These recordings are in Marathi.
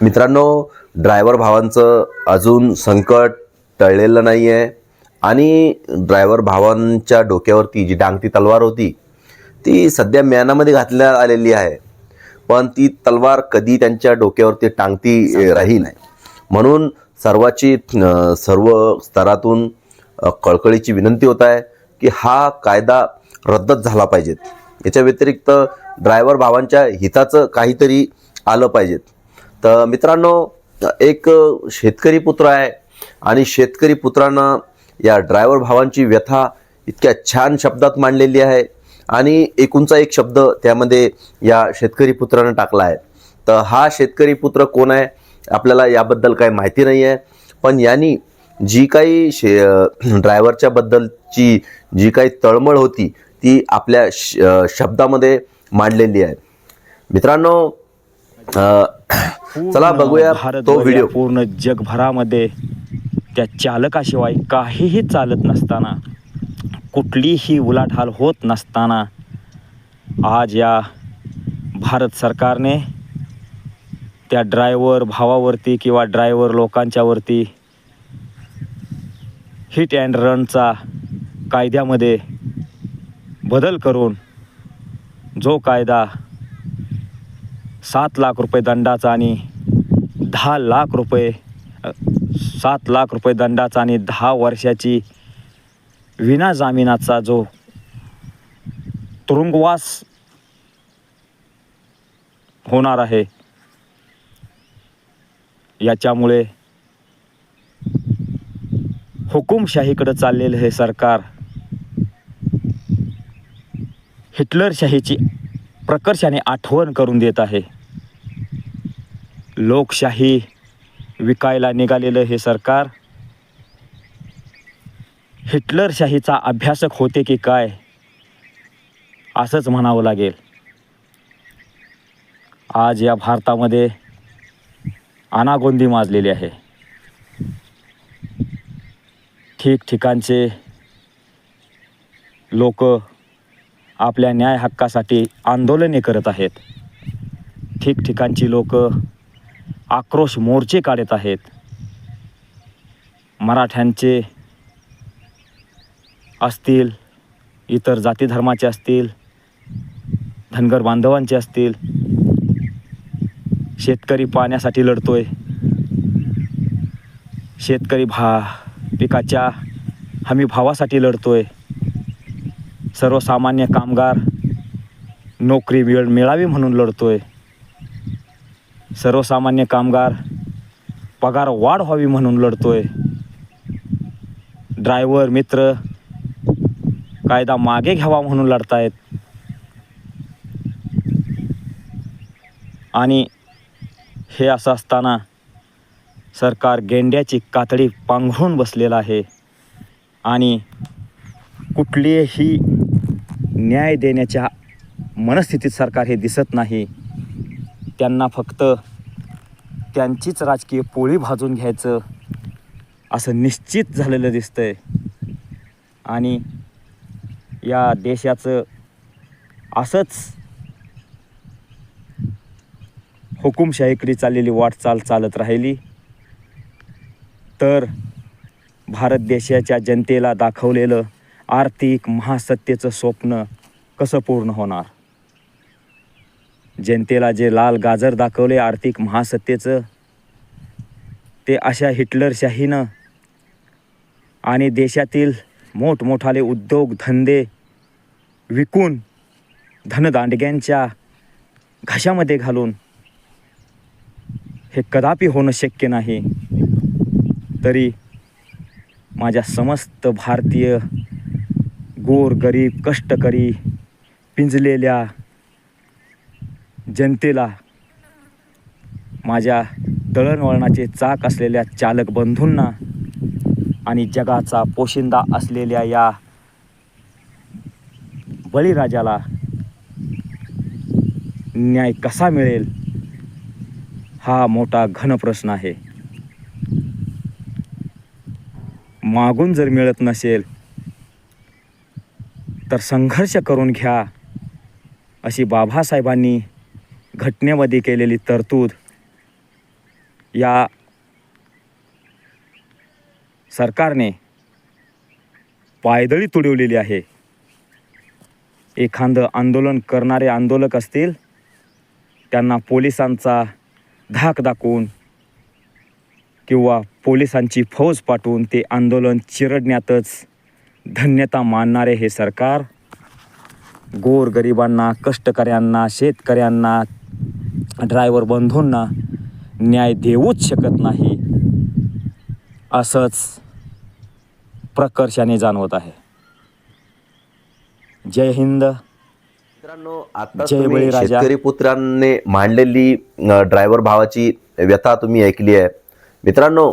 मित्रांनो ड्रायव्हर भावांचं अजून संकट टळलेलं नाही आहे आणि ड्रायव्हर भावांच्या डोक्यावरती जी डांगती तलवार होती ती सध्या म्यानामध्ये घातल्या आलेली आहे. पण ती तलवार कधी त्यांच्या डोक्यावरती टांगती राहील राहील? म्हणून सर्वाची सर्व स्तरातून कळकळीची विनंती होत आहे की हा कायदा रद्दच झाला पाहिजेत. याच्या व्यतिरिक्त ड्रायव्हर भावांच्या हिताचं काहीतरी आलं पाहिजेत. तर मित्रांनो एक शेतकरी पुत्र आहे आणि शेतकरी पुत्रानं या ड्रायव्हर भावांची व्यथा इतक्या छान शब्दात मांडलेली आहे आणि एकूणचा एक शब्द त्यामध्ये या शेतकरी पुत्रानं टाकला आहे. तर हा शेतकरी पुत्र कोण आहे? आपल्याला याबद्दल काही माहिती नाही आहे पण यांनी जी काही शे ड्रायव्हरच्या बद्दलची जी काही तळमळ होती ती आपल्या श शब्दामध्ये मांडलेली आहे. मित्रांनो चला बघूया तो व्हिडिओ पूर्ण जगभरामध्ये त्या चालकाशिवाय काहीही चालत नसताना कुठलीही उलाढाल होत नसताना आज या भारत सरकारने त्या ड्रायव्हर भावावरती किंवा ड्रायव्हर लोकांच्यावरती हिट अँड रनचा कायद्यामध्ये बदल करून जो कायदा सात लाख रुपये दंडाचा आणि दहा लाख रुपये सात लाख रुपये दंडाचा आणि दहा वर्षाची विना जामिनाचा जो तुरुंगवास होणार आहे याच्यामुळे हुकुमशाहीकडे चाललेलं हे सरकार हिटलरशाहीची प्रकर्षाने आठवण करून देत आहे. लोकशाही विकायला निघालेलं हे सरकार. हिटलरशाहीचा अभ्यासक होते की काय असंच म्हणावं लागेल. आज या भारतामध्ये अनागोंदी माजलेली आहे. ठिकठिकाणचे लोक आपल्या न्याय हक्कासाठी आंदोलने करत आहेत. ठिकठिकाणची लोक आक्रोश मोर्चे काढत आहेत. मराठ्यांचे असतील इतर जाती धर्माचे असतील धनगर बांधवांचे असतील शेतकरी पाण्यासाठी लढतोय. शेतकरी भा पिकाच्या हमी भावासाठी लढतोय. सर्वसामान्य कामगार नोकरी मिळ मिळावी म्हणून लढतोय. सर्वसामान्य कामगार पगार वाढ व्हावी म्हणून लढतोय. ड्रायव्हर मित्र कायदा मागे घ्यावा म्हणून लढतायत. आणि हे असं असताना सरकार गेंड्याची कातडी पांघरून बसलेलं आहे. आणि कुठलीही न्याय देण्याच्या मनस्थितीत सरकार हे दिसत नाही. त्यांना फक्त त्यांचीच राजकीय पोळी भाजून घ्यायचं असं निश्चित झालेलं दिसतं आहे आणि या देशाचं असंच हुकुमशाहीकडे चाललेली वाटचाल चालत राहिली. तर भारत देशाच्या जनतेला दाखवलेलं आर्थिक महासत्तेचं स्वप्न कसं पूर्ण होणार? जनतेला जे लाल गाजर दाखवले आर्थिक महासत्तेचं ते अशा हिटलरशाहीनं आणि देशातील मोठमोठाले उद्योग धंदे विकून धनदांडग्यांच्या घशामध्ये घालून हे कदापि होणं शक्य नाही. तरी माझ्या समस्त भारतीय गोर गरीब कष्टकरी पिंजलेल्या जनतेला माझ्या दळणवळणाचे चाक असलेल्या चालक बंधूंना आणि जगाचा पोशिंदा असलेल्या या बळीराजाला न्याय कसा मिळेल हा मोठा घन प्रश्न आहे. मागून जर मिळत नसेल तर संघर्ष करून घ्या अशी बाबासाहेबांनी घटनेमध्ये केलेली तरतूद या सरकारने पायदळी तुडवलेली आहे. एखादं आंदोलन करणारे आंदोलक असतील त्यांना पोलिसांचा धाक दाखवून किंवा पोलिसांची फौज पाठवून ते आंदोलन चिरडण्यातच धन्यता मानणारे हे सरकार गोरगरिबांना कष्टकऱ्यांना शेतकऱ्यांना ड्रायव्हर बंधूंना न्याय देऊच शकत नाही असंच प्रकर्षाने जाणवत आहे. जय हिंद. मित्रांनो आता जय. शेतकरी पुत्रांनी मांडलेली ड्रायव्हर भावाची व्यथा तुम्ही ऐकली आहे. मित्रांनो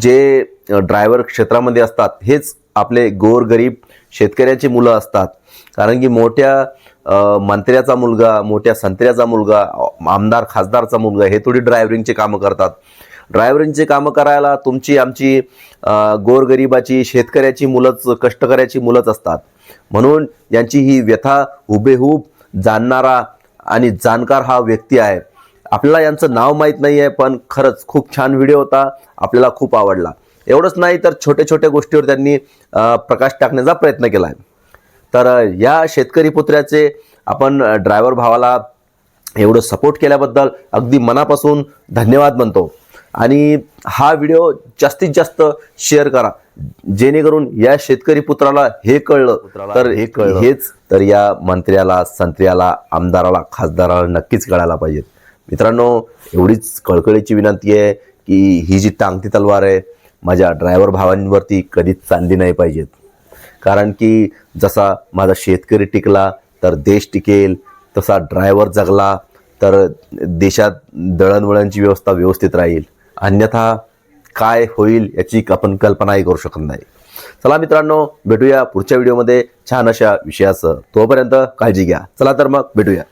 जे ड्रायव्हर क्षेत्रामध्ये असतात हेच आपले गोरगरीब शेतकऱ्याची मुलं असतात. कारण की मोठ्या मंत्र्याचा मुलगा मोठ्या संत्र्याचा मुलगा आमदार खासदारचा मुलगा हे थोडी ड्रायव्हरिंगचे कामं करतात. ड्रायव्हरिंगचे कामं करायला तुमची आमची गोरगरिबाची शेतकऱ्याची मुलंच कष्टकऱ्याची मुलंच असतात. म्हणून यांची ही व्यथा हुबेहूब जाणणारा आणि जाणकार हा व्यक्ती आहे. आपल्याला यांचं नाव माहीत नाही आहे पण खरंच खूप छान व्हिडिओ होता. आपल्याला खूप आवडला. एवढंच नाही तर छोट्या छोट्या गोष्टीवर त्यांनी प्रकाश टाकण्याचा प्रयत्न केला आहे तर या शेतकरी पुत्र्याचे आपण ड्रायव्हर भावाला एवढं सपोर्ट केल्याबद्दल अगदी मनापासून धन्यवाद म्हणतो. आणि हा व्हिडिओ जास्तीत जास्त शेअर करा. जेणेकरून या शेतकरी पुत्राला हे कळलं. तर हे कळलं. हेच तर या मंत्र्याला संत्र्याला आमदाराला खासदाराला नक्कीच कळायला पाहिजेत मित्रांनो एवढीच कळकळीची विनंती आहे की ही जी टांगती तलवार आहे माझ्या ड्रायव्हर भावांवरती कधीच चालली नाही पाहिजेत. कारण की जसा माझा शेतकरी टिकला तर देश टिकेल तसा ड्रायव्हर जगला तर देशात दळणवळणची व्यवस्था व्यवस्थित राहील. अन्यथा काय होईल याची आपण कल्पनाही करू शकत नाही. चला मित्रांनो भेटूया पुढच्या व्हिडिओमध्ये छान अशा विषयासह तोपर्यंत काळजी घ्या. चला तर मग भेटूया.